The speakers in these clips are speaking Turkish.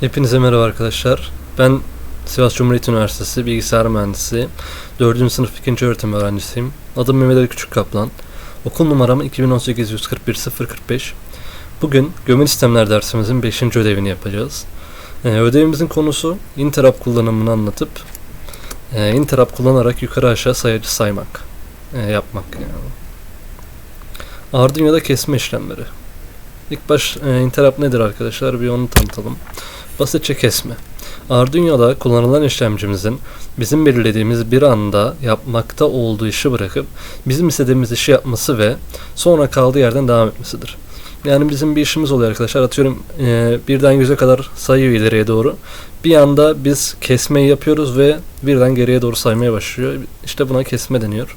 Hepinize merhaba arkadaşlar. Ben Sivas Cumhuriyet Üniversitesi Bilgisayar Mühendisi 4. sınıf 2. öğretim öğrencisiyim. Adım Mehmet Ali Küçük Kaplan. Okul numaram 2018 141 045. Bugün gömül sistemler dersimizin 5. ödevini yapacağız. Ee, ödevimizin konusu interrupt kullanımını anlatıp e, interrupt kullanarak yukarı aşağı sayacı saymak. E, yapmak yani. Arduino'da kesme işlemleri. İlk baş e, interrupt nedir arkadaşlar? Bir onu tanıtalım. Basitçe kesme. Arduino'da kullanılan işlemcimizin bizim belirlediğimiz bir anda yapmakta olduğu işi bırakıp bizim istediğimiz işi yapması ve sonra kaldığı yerden devam etmesidir. Yani bizim bir işimiz oluyor arkadaşlar. Atıyorum e, birden yüze kadar sayıyor ileriye doğru. Bir anda biz kesmeyi yapıyoruz ve birden geriye doğru saymaya başlıyor. İşte buna kesme deniyor.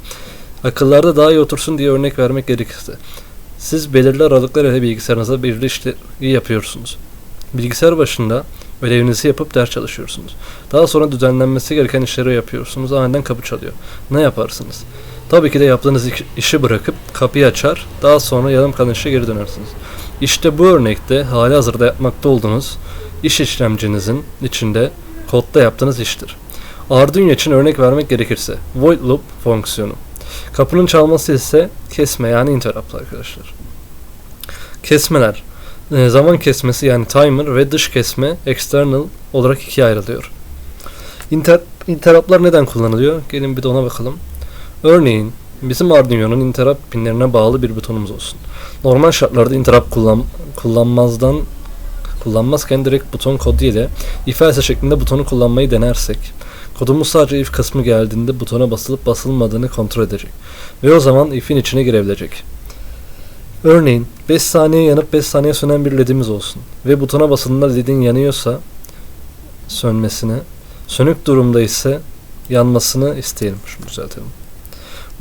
Akıllarda daha iyi otursun diye örnek vermek gerekirse. Siz belirli aralıklarla bilgisayarınıza belirli işleri yapıyorsunuz. Bilgisayar başında ödevinizi yapıp ders çalışıyorsunuz. Daha sonra düzenlenmesi gereken işleri yapıyorsunuz. Aniden kapı çalıyor. Ne yaparsınız? Tabii ki de yaptığınız işi bırakıp kapıyı açar. Daha sonra yarım kalan işe geri dönersiniz. İşte bu örnekte hali hazırda yapmakta olduğunuz iş işlemcinizin içinde kodda yaptığınız iştir. Arduino için örnek vermek gerekirse void loop fonksiyonu. Kapının çalması ise kesme yani interrupt arkadaşlar. Kesmeler. E, zaman kesmesi yani timer ve dış kesme external olarak ikiye ayrılıyor. Inter interruptlar neden kullanılıyor? Gelin bir de ona bakalım. Örneğin bizim Arduino'nun interrupt pinlerine bağlı bir butonumuz olsun. Normal şartlarda interrupt kullan kullanmazdan kullanmazken direkt buton kodu ile if else şeklinde butonu kullanmayı denersek kodumuz sadece if kısmı geldiğinde butona basılıp basılmadığını kontrol edecek ve o zaman if'in içine girebilecek. Örneğin 5 saniye yanıp 5 saniye sönen bir ledimiz olsun ve butona basıldığında ledin yanıyorsa sönmesine, sönük durumda ise yanmasını isteyelim. Şunu düzeltelim.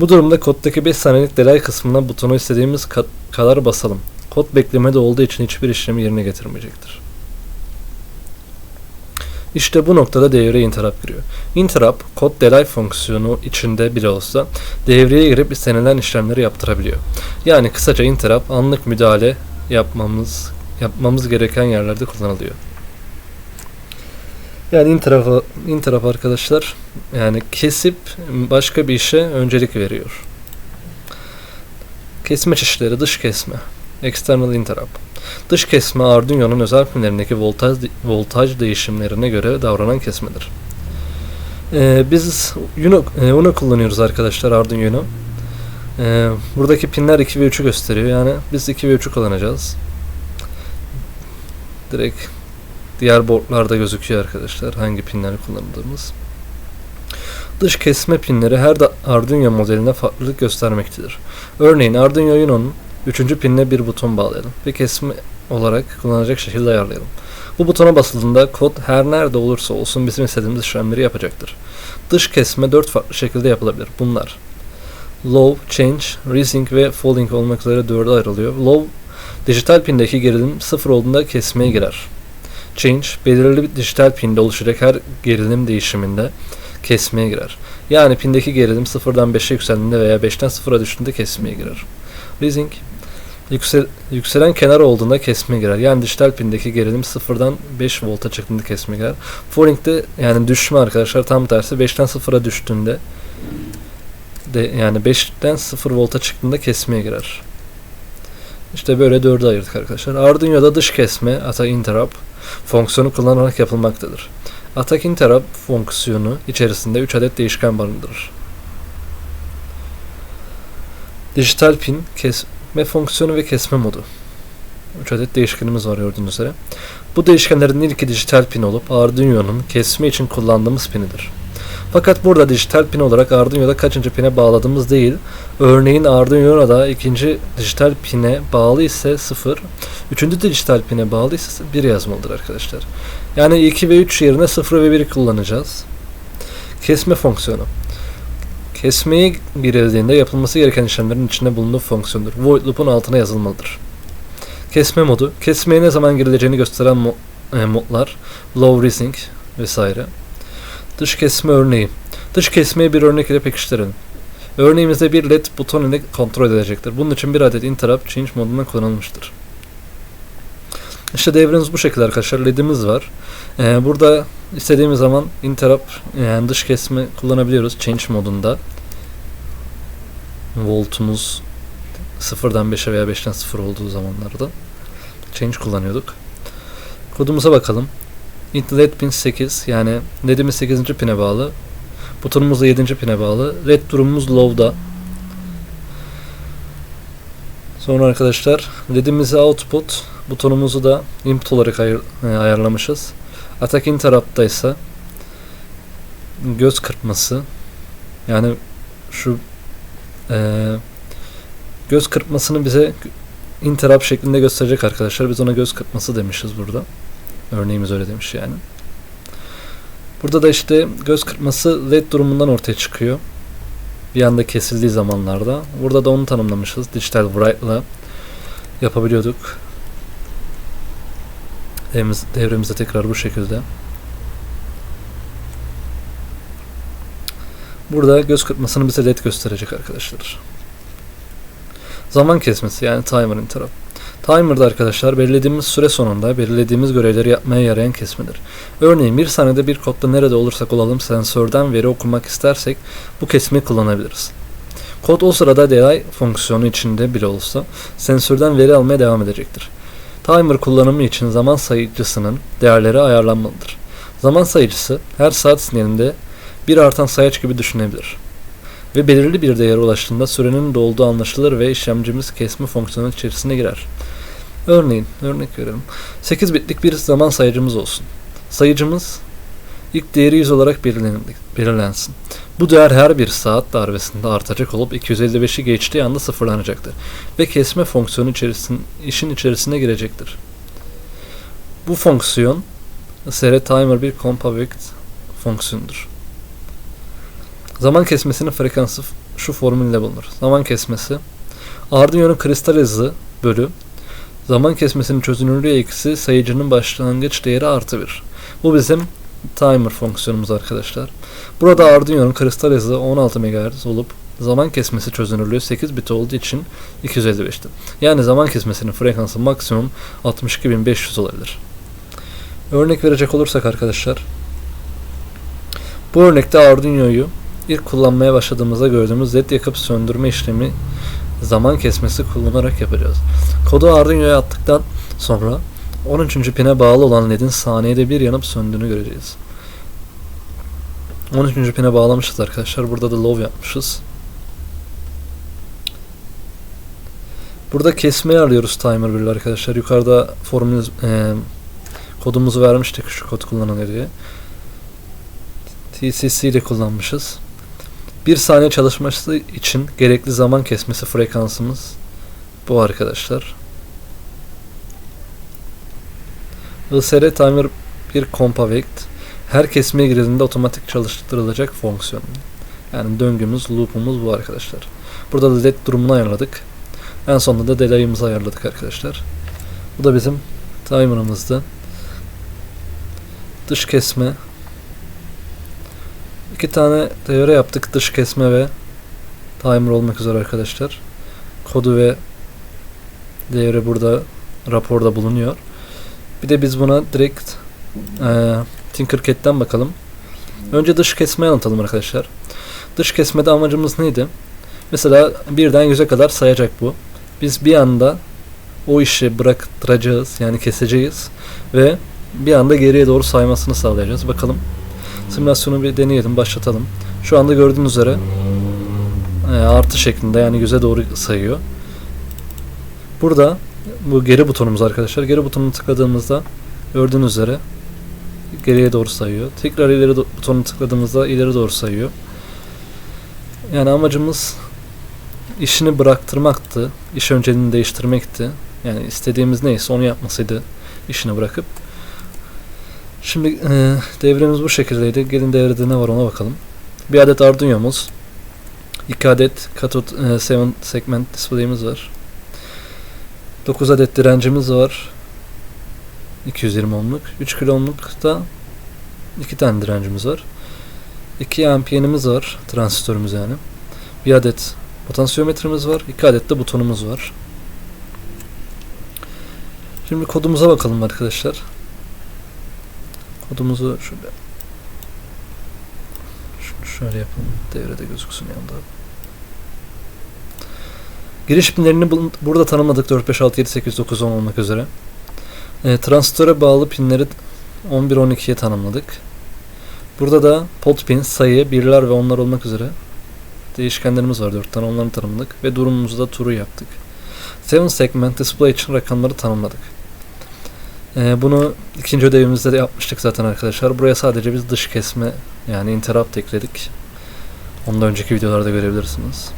Bu durumda koddaki 5 saniyelik delay kısmına butonu istediğimiz kadar basalım. Kod beklemede olduğu için hiçbir işlemi yerine getirmeyecektir. İşte bu noktada devreye interrupt giriyor. Interrupt, kod delay fonksiyonu içinde bile olsa devreye girip istenilen işlemleri yaptırabiliyor. Yani kısaca interrupt anlık müdahale yapmamız yapmamız gereken yerlerde kullanılıyor. Yani interrupt, interrupt arkadaşlar yani kesip başka bir işe öncelik veriyor. Kesme çeşitleri dış kesme, external interrupt. Dış kesme Arduino'nun özel pinlerindeki voltaj, voltaj değişimlerine göre davranan kesmedir. Ee, biz Uno, e, Uno kullanıyoruz arkadaşlar Arduino. Ee, buradaki pinler 2 ve 3'ü gösteriyor. Yani biz 2 ve 3'ü kullanacağız. Direkt diğer boardlarda gözüküyor arkadaşlar hangi pinleri kullandığımız. Dış kesme pinleri her Arduino modeline farklılık göstermektedir. Örneğin Arduino Uno'nun Üçüncü pinine bir buton bağlayalım ve kesme olarak kullanacak şekilde ayarlayalım. Bu butona basıldığında kod her nerede olursa olsun bizim istediğimiz işlemleri yapacaktır. Dış kesme dört farklı şekilde yapılabilir. Bunlar low, change, rising ve falling olmak üzere dörde ayrılıyor. Low, dijital pindeki gerilim sıfır olduğunda kesmeye girer. Change, belirli bir dijital pinde oluşacak her gerilim değişiminde kesmeye girer. Yani pindeki gerilim sıfırdan 5'e yükseldiğinde veya 5'ten 0'a düştüğünde kesmeye girer. Rising, Yüksel, yükselen kenar olduğunda kesme girer. Yani dijital pindeki gerilim sıfırdan 5 volta çıktığında kesme girer. Falling'de yani düşme arkadaşlar tam tersi 5'ten 0'a düştüğünde de yani 5'ten 0 volta çıktığında kesmeye girer. İşte böyle dörde ayırdık arkadaşlar. Arduino'da dış kesme attack interrupt fonksiyonu kullanarak yapılmaktadır. Attack interrupt fonksiyonu içerisinde 3 adet değişken barındırır. Dijital pin kes ve fonksiyonu ve kesme modu. 3 adet değişkenimiz var gördüğünüz üzere. Bu değişkenlerin ilki dijital pin olup Arduino'nun kesme için kullandığımız pinidir. Fakat burada dijital pin olarak Arduino'da kaçıncı pine bağladığımız değil, örneğin Arduino'da ikinci dijital pine bağlı ise 0, üçüncü dijital pine bağlı ise 1 yazmalıdır arkadaşlar. Yani 2 ve 3 yerine 0 ve 1 kullanacağız. Kesme fonksiyonu. Kesmeye girildiğinde yapılması gereken işlemlerin içinde bulunduğu fonksiyondur. Void loop'un altına yazılmalıdır. Kesme modu, kesmeye ne zaman girileceğini gösteren e, modlar, low rising vesaire. Dış kesme örneği. Dış kesmeyi bir örnek ile pekiştirelim. Örneğimizde bir led buton ile kontrol edilecektir. Bunun için bir adet interrupt change modundan kullanılmıştır. İşte devremiz bu şekilde arkadaşlar. LED'imiz var. Ee, burada istediğimiz zaman interrupt yani dış kesme kullanabiliyoruz change modunda. Voltumuz sıfırdan 5'e veya 5'ten 0 olduğu zamanlarda change kullanıyorduk. Kodumuza bakalım. LED pin 8 yani LED'imiz 8. pine bağlı. Butonumuz da 7. pine bağlı. LED durumumuz low'da. Sonra arkadaşlar LED'imizi output, butonumuzu da input olarak ayır, e, ayarlamışız. Attack interrupt'ta ise göz kırpması yani şu e, göz kırpmasını bize interrupt şeklinde gösterecek arkadaşlar. Biz ona göz kırpması demişiz burada. Örneğimiz öyle demiş yani. Burada da işte göz kırpması led durumundan ortaya çıkıyor. Bir anda kesildiği zamanlarda. Burada da onu tanımlamışız. Digital Bright'la yapabiliyorduk. Devremiz, devremizde tekrar bu şekilde. Burada göz kırpmasını bize led gösterecek arkadaşlar. Zaman kesmesi yani timer interrupt. Timer'da arkadaşlar belirlediğimiz süre sonunda belirlediğimiz görevleri yapmaya yarayan kesmedir. Örneğin bir saniyede bir kodda nerede olursak olalım sensörden veri okumak istersek bu kesmeyi kullanabiliriz. Kod o sırada delay fonksiyonu içinde bile olsa sensörden veri almaya devam edecektir. Timer kullanımı için zaman sayıcısının değerleri ayarlanmalıdır. Zaman sayıcısı her saat sinyalinde bir artan sayaç gibi düşünebilir ve belirli bir değere ulaştığında sürenin dolduğu anlaşılır ve işlemcimiz kesme fonksiyonu içerisine girer. Örneğin, örnek verelim. 8 bitlik bir zaman sayıcımız olsun. Sayıcımız ilk değeri 100 olarak belirlensin. Bu değer her bir saat darbesinde artacak olup 255'i geçtiği anda sıfırlanacaktır. Ve kesme fonksiyonu içerisin, işin içerisine girecektir. Bu fonksiyon SR timer bir compact fonksiyondur. Zaman kesmesinin frekansı şu formülle bulunur. Zaman kesmesi Arduino'nun kristal hızı bölü zaman kesmesinin çözünürlüğü eksi sayıcının başlangıç değeri artı 1. Bu bizim timer fonksiyonumuz arkadaşlar. Burada Arduino'nun kristal hızı 16 MHz olup zaman kesmesi çözünürlüğü 8 bit olduğu için 255'ti. Yani zaman kesmesinin frekansı maksimum 62500 olabilir. Örnek verecek olursak arkadaşlar bu örnekte Arduino'yu ilk kullanmaya başladığımızda gördüğümüz led yakıp söndürme işlemi zaman kesmesi kullanarak yapacağız. Kodu Arduino'ya attıktan sonra 13. pine bağlı olan ledin saniyede bir yanıp söndüğünü göreceğiz. 13. pine bağlamışız arkadaşlar. Burada da low yapmışız. Burada kesmeyi arıyoruz timer 1 arkadaşlar. Yukarıda formülümüz e, kodumuzu vermiştik şu kod kullanılır diye. TCC ile kullanmışız. Bir saniye çalışması için gerekli zaman kesmesi frekansımız bu arkadaşlar. ISR timer bir compact her kesmeye girildiğinde otomatik çalıştırılacak fonksiyon. Yani döngümüz, loop'umuz bu arkadaşlar. Burada da led durumunu ayarladık. En sonunda da delay'ımızı ayarladık arkadaşlar. Bu da bizim timer'ımızdı. Dış kesme İki tane devre yaptık. Dış kesme ve timer olmak üzere arkadaşlar. Kodu ve devre burada raporda bulunuyor. Bir de biz buna direkt e, Tinkercad'den bakalım. Önce dış kesmeyi anlatalım arkadaşlar. Dış kesmede amacımız neydi? Mesela birden yüze kadar sayacak bu. Biz bir anda o işi bıraktıracağız yani keseceğiz ve bir anda geriye doğru saymasını sağlayacağız. Bakalım Simülasyonu bir deneyelim, başlatalım. Şu anda gördüğünüz üzere e, artı şeklinde yani yüze doğru sayıyor. Burada bu geri butonumuz arkadaşlar. Geri butonunu tıkladığımızda gördüğünüz üzere geriye doğru sayıyor. Tekrar ileri butonunu tıkladığımızda ileri doğru sayıyor. Yani amacımız işini bıraktırmaktı. İş önceliğini değiştirmekti. Yani istediğimiz neyse onu yapmasıydı işini bırakıp. Şimdi e, devremiz bu şekildeydi. Gelin devrede ne var ona bakalım. Bir adet Arduino'muz. 2 adet katot e, 7 segment display'imiz var. 9 adet direncimiz var. 220 ohmluk. 3 kilo ohmlukta 2 tane direncimiz var. 2 ampiyenimiz var. Transistörümüz yani. Bir adet potansiyometremiz var. 2 adet de butonumuz var. Şimdi kodumuza bakalım arkadaşlar. Kodumuzu şöyle şöyle yapalım. Devrede gözüksün yanda. Giriş pinlerini burada tanımladık 4, 5, 6, 7, 8, 9, 10 olmak üzere. E, transistöre bağlı pinleri 11, 12'ye tanımladık. Burada da pot pin, sayı, birler ve onlar olmak üzere değişkenlerimiz var. 4 tane onları tanımladık ve durumumuzu da true yaptık. 7 segment display için rakamları tanımladık. Ee, bunu ikinci ödevimizde de yapmıştık zaten arkadaşlar. Buraya sadece biz dış kesme yani interrupt ekledik. Onu da önceki videolarda görebilirsiniz.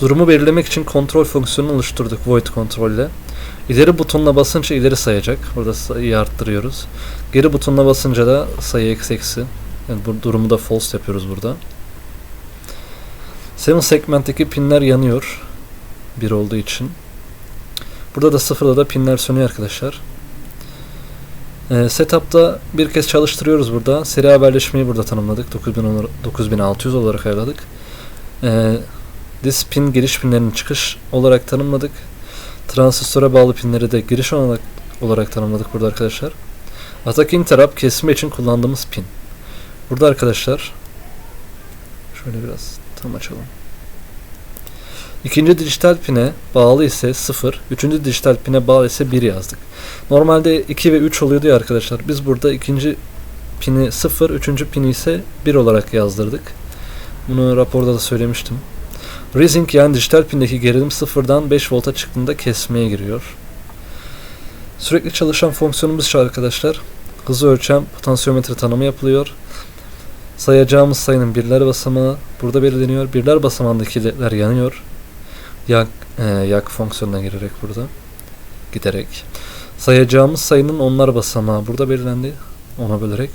Durumu belirlemek için kontrol fonksiyonunu oluşturduk void kontrol ile. İleri butonuna basınca ileri sayacak. Burada sayıyı arttırıyoruz. Geri butonuna basınca da sayı eksi eksi. Yani bu durumu da false yapıyoruz burada. 7 segmentteki pinler yanıyor. 1 olduğu için. Burada da sıfırda da pinler sönüyor arkadaşlar. Ee, setup'ta bir kez çalıştırıyoruz burada. Seri haberleşmeyi burada tanımladık. 9000 olur- 9600 olarak ayarladık. Ee, this pin giriş pinlerinin çıkış olarak tanımladık. Transistöre bağlı pinleri de giriş olarak, olarak tanımladık burada arkadaşlar. Atak interrupt kesme için kullandığımız pin. Burada arkadaşlar şöyle biraz tam açalım. İkinci dijital pine bağlı ise 0, üçüncü dijital pine bağlı ise 1 yazdık. Normalde 2 ve 3 oluyordu ya arkadaşlar. Biz burada ikinci pini 0, üçüncü pini ise 1 olarak yazdırdık. Bunu raporda da söylemiştim. Rising yani dijital pindeki gerilim 0'dan 5 volta çıktığında kesmeye giriyor. Sürekli çalışan fonksiyonumuz şu arkadaşlar. Hızı ölçen potansiyometre tanımı yapılıyor. Sayacağımız sayının birler basamağı burada belirleniyor. Birler basamağındaki yanıyor. Yak, e, yak fonksiyonuna girerek burada. Giderek. Sayacağımız sayının onlar basamağı burada belirlendi. Ona bölerek.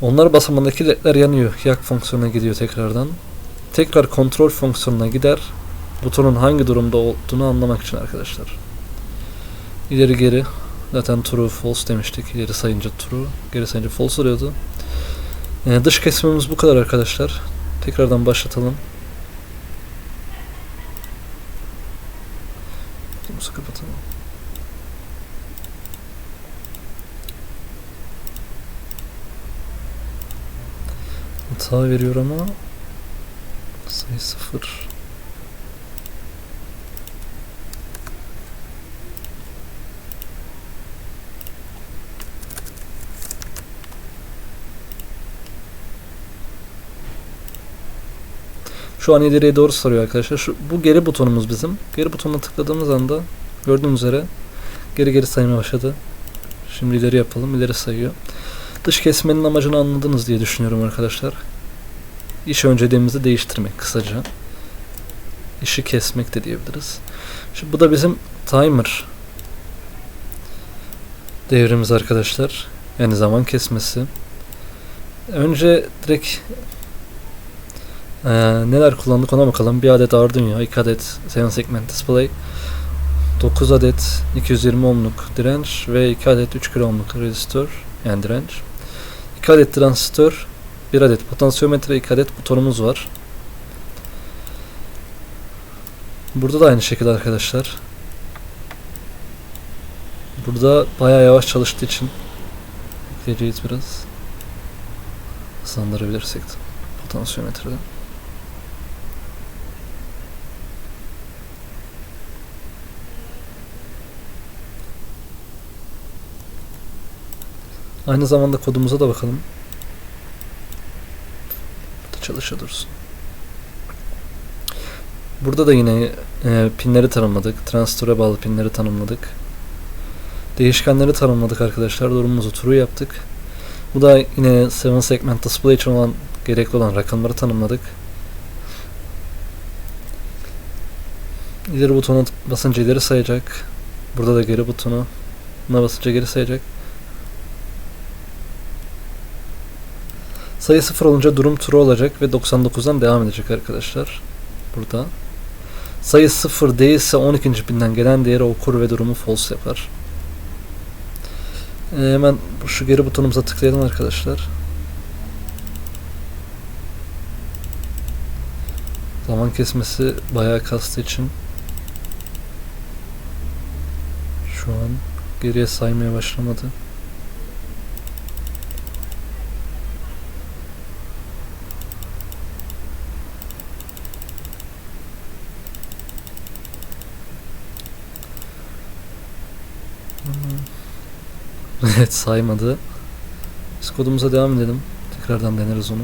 Onlar basamağındaki ledler yanıyor. Yak fonksiyonuna gidiyor tekrardan. Tekrar kontrol fonksiyonuna gider. Butonun hangi durumda olduğunu anlamak için arkadaşlar. İleri geri. Zaten true false demiştik. İleri sayınca true. Geri sayınca false oluyordu. Ee, dış kesimimiz bu kadar arkadaşlar. Tekrardan başlatalım. Kutumuzu kapatalım. Hata veriyor ama sayı sıfır. Şu an ileriye doğru sarıyor arkadaşlar. Şu, bu geri butonumuz bizim. Geri butonuna tıkladığımız anda gördüğünüz üzere geri geri saymaya başladı. Şimdi ileri yapalım. ileri sayıyor. Dış kesmenin amacını anladınız diye düşünüyorum arkadaşlar. İş önceliğimizi değiştirmek kısaca. İşi kesmek de diyebiliriz. Şimdi bu da bizim timer devrimiz arkadaşlar. Yani zaman kesmesi. Önce direkt ee, neler kullandık ona bakalım. Bir adet Arduino, 2 adet 7 segment display, 9 adet 220 ohmluk direnç ve 2 adet 3 kilo ohmluk rezistör yani direnç. 2 adet transistör, 1 adet potansiyometre, 2 adet butonumuz var. Burada da aynı şekilde arkadaşlar. Burada bayağı yavaş çalıştığı için bekleyeceğiz biraz. Hızlandırabilirsek de Aynı zamanda kodumuza da bakalım. Burada çalışa. Burada da yine e, pinleri tanımladık. Transistöre bağlı pinleri tanımladık. Değişkenleri tanımladık arkadaşlar. Durumumuzu true yaptık. Bu da yine 7 segment display için olan gerekli olan rakamları tanımladık. İleri butona basınca ileri sayacak. Burada da geri butonu basınca geri sayacak. Sayı 0 olunca durum true olacak ve 99'dan devam edecek arkadaşlar. Burada. Sayı 0 değilse 12. pinden gelen değeri okur ve durumu false yapar. Ee, hemen şu geri butonumuza tıklayalım arkadaşlar. Zaman kesmesi bayağı kastığı için Geriye saymaya başlamadı. Evet saymadı. Biz kodumuza devam edelim. Tekrardan deneriz onu.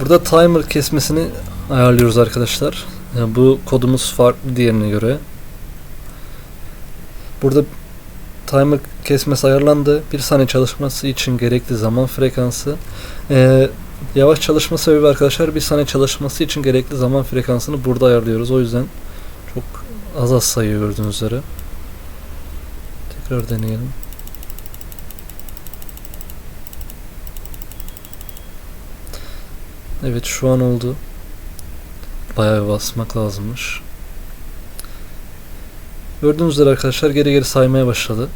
Burada timer kesmesini ayarlıyoruz arkadaşlar. Yani bu kodumuz farklı diğerine göre. Burada timer kesmesi ayarlandı. Bir saniye çalışması için gerekli zaman frekansı. Ee, yavaş çalışma sebebi arkadaşlar bir saniye çalışması için gerekli zaman frekansını burada ayarlıyoruz. O yüzden çok az az sayıyor gördüğünüz üzere. Tekrar deneyelim. Evet şu an oldu. Bayağı basmak lazımmış. Gördüğünüz üzere arkadaşlar geri geri saymaya başladı.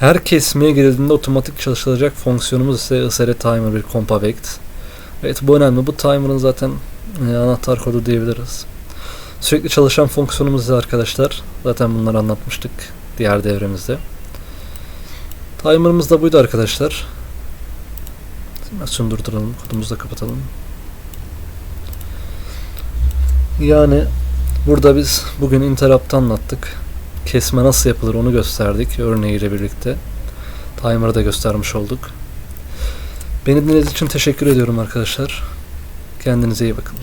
Her kesmeye girildiğinde otomatik çalışılacak fonksiyonumuz ise ISR Timer bir Compavect. Evet bu önemli. Bu timer'ın zaten e, anahtar kodu diyebiliriz. Sürekli çalışan fonksiyonumuz arkadaşlar. Zaten bunları anlatmıştık diğer devremizde. Timer'ımız da buydu arkadaşlar. Simülasyonu durduralım. Kodumuzu da kapatalım. Yani burada biz bugün interrupt'ı anlattık. Kesme nasıl yapılır onu gösterdik örneğiyle birlikte. Timer'ı da göstermiş olduk. Beni dinlediğiniz için teşekkür ediyorum arkadaşlar. Kendinize iyi bakın.